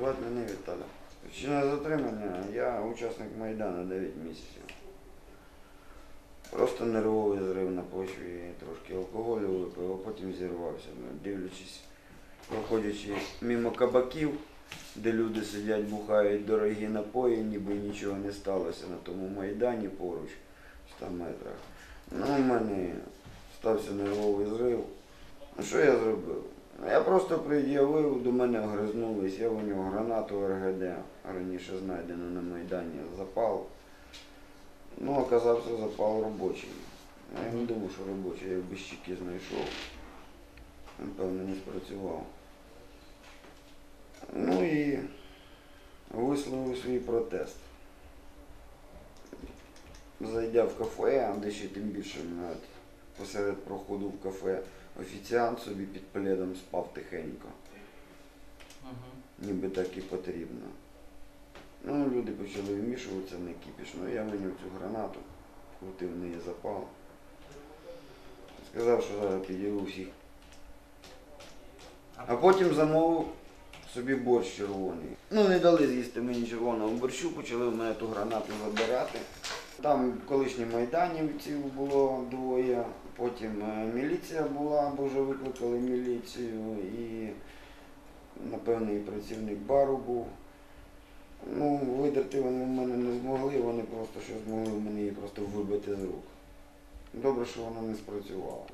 Мене Віталя. Причина затримання, я учасник Майдану 9 місяців. Просто нервовий зрив на почві, трошки алкоголю випив, а потім зірвався. Ну, Дивлячись, проходячи мимо кабаків, де люди сидять, бухають дорогі напої, ніби нічого не сталося на тому Майдані поруч, в 100 метрах. Ну, у мене стався нервовий зрив. Ну, що я зробив? Я просто пред'явив, до мене огризнулись, я у нього гранату РГД, раніше знайдено на Майдані, запал. Ну, оказався запал робочий. Я не думав, що робочий, я без щіки знайшов. Напевно, не спрацював. Ну і висловив свій протест. Зайдя в кафе, де ще тим більше навіть посеред проходу в кафе офіціант собі під пледом спав тихенько, Угу. ніби так і потрібно. Ну, люди почали вмішуватися на кіпіш. Ну, я виняв цю гранату, вкрутив в неї запал. Сказав, що зараз підірву всіх. А потім замовив собі борщ червоний. Ну, не дали з'їсти мені червоного борщу, почали в мене ту гранату забирати. Там колишні майданівців було двоє, потім е, міліція була, бо вже викликали міліцію, і, напевно, і працівник бару був. Ну, видерти вони в мене не змогли, вони просто що змогли в мене її просто вибити з рук. Добре, що воно не спрацювало.